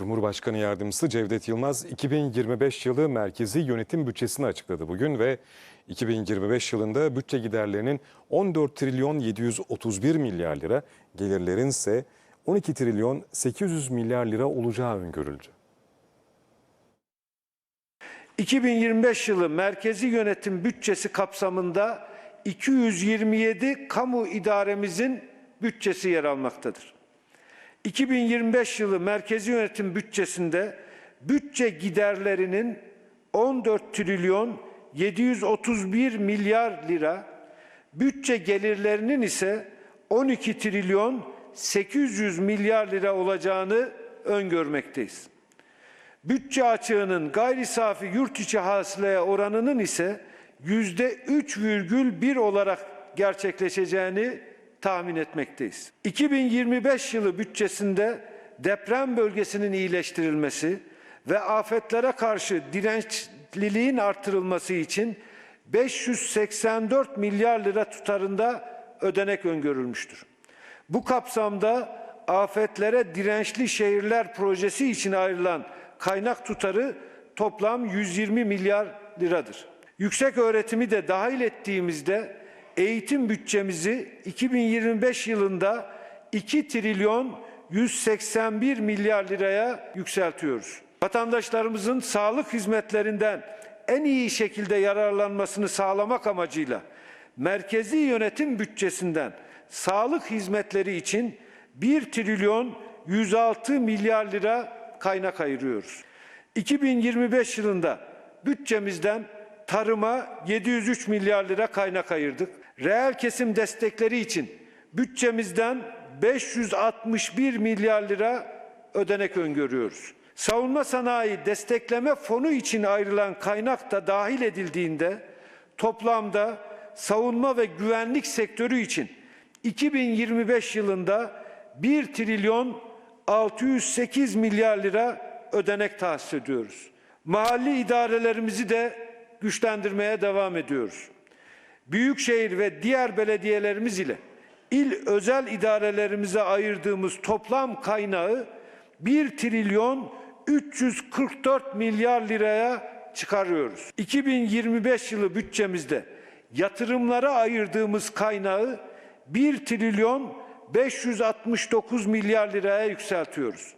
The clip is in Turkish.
Cumhurbaşkanı Yardımcısı Cevdet Yılmaz 2025 yılı merkezi yönetim bütçesini açıkladı bugün ve 2025 yılında bütçe giderlerinin 14 trilyon 731 milyar lira, gelirlerin ise 12 trilyon 800 milyar lira olacağı öngörüldü. 2025 yılı merkezi yönetim bütçesi kapsamında 227 kamu idaremizin bütçesi yer almaktadır. 2025 yılı merkezi yönetim bütçesinde bütçe giderlerinin 14 trilyon 731 milyar lira, bütçe gelirlerinin ise 12 trilyon 800 milyar lira olacağını öngörmekteyiz. Bütçe açığının gayri safi yurt içi hasılaya oranının ise yüzde 3,1 olarak gerçekleşeceğini tahmin etmekteyiz. 2025 yılı bütçesinde deprem bölgesinin iyileştirilmesi ve afetlere karşı dirençliliğin artırılması için 584 milyar lira tutarında ödenek öngörülmüştür. Bu kapsamda afetlere dirençli şehirler projesi için ayrılan kaynak tutarı toplam 120 milyar liradır. Yüksek öğretimi de dahil ettiğimizde eğitim bütçemizi 2025 yılında 2 trilyon 181 milyar liraya yükseltiyoruz. Vatandaşlarımızın sağlık hizmetlerinden en iyi şekilde yararlanmasını sağlamak amacıyla merkezi yönetim bütçesinden sağlık hizmetleri için 1 trilyon 106 milyar lira kaynak ayırıyoruz. 2025 yılında bütçemizden tarıma 703 milyar lira kaynak ayırdık. Reel kesim destekleri için bütçemizden 561 milyar lira ödenek öngörüyoruz. Savunma sanayi destekleme fonu için ayrılan kaynak da dahil edildiğinde toplamda savunma ve güvenlik sektörü için 2025 yılında 1 trilyon 608 milyar lira ödenek tahsis ediyoruz. Mahalli idarelerimizi de güçlendirmeye devam ediyoruz. Büyükşehir ve diğer belediyelerimiz ile il özel idarelerimize ayırdığımız toplam kaynağı 1 trilyon 344 milyar liraya çıkarıyoruz. 2025 yılı bütçemizde yatırımlara ayırdığımız kaynağı 1 trilyon 569 milyar liraya yükseltiyoruz.